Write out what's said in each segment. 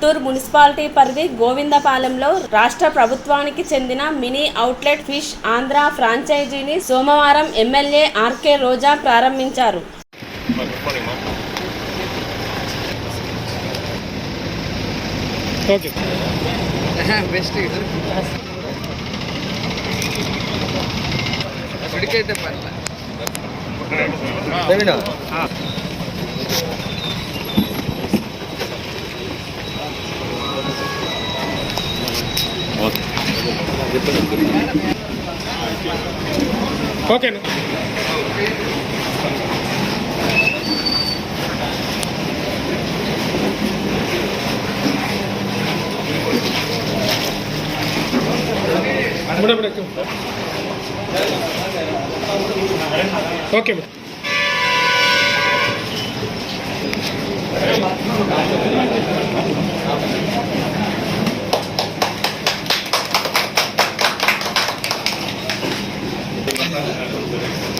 Puttur municipality పరిధి గోవిందపాలెంలో రాష్ట్ర ప్రభుత్వానికి చెందిన మినీ అవుట్లెట్ ఫిష్ ఆంధ్ర ఫ్రాంచైజీని సోమవారం ఎమ్మెల్యే ఆర్కే రోజా ప్రారంభించారు. ఓకే ఓకేనా మేడం మేడం ఓకే మేడం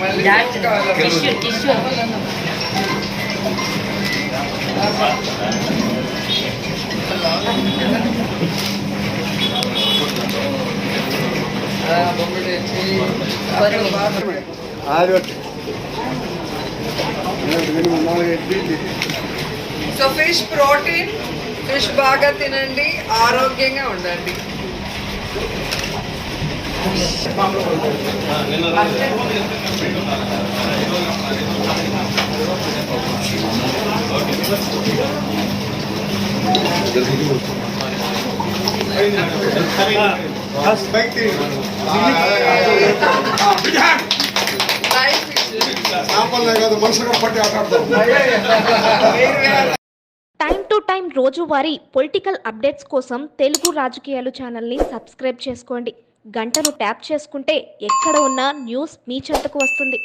ఉండదు మళ్ళీ కావాలి Bommadi so fish protein fish బాగా తినండి ఆరోగ్యంగా ఉండండి టైం టు టైం రోజువారీ పొలిటికల్ అప్డేట్స్ కోసం తెలుగు రాజకీయాలు ఛానల్ని సబ్స్క్రైబ్ చేసుకోండి. గంటను ట్యాప్ చేసుకుంటే ఎక్కడ ఉన్నా న్యూస్ మీ చెంతకు వస్తుంది.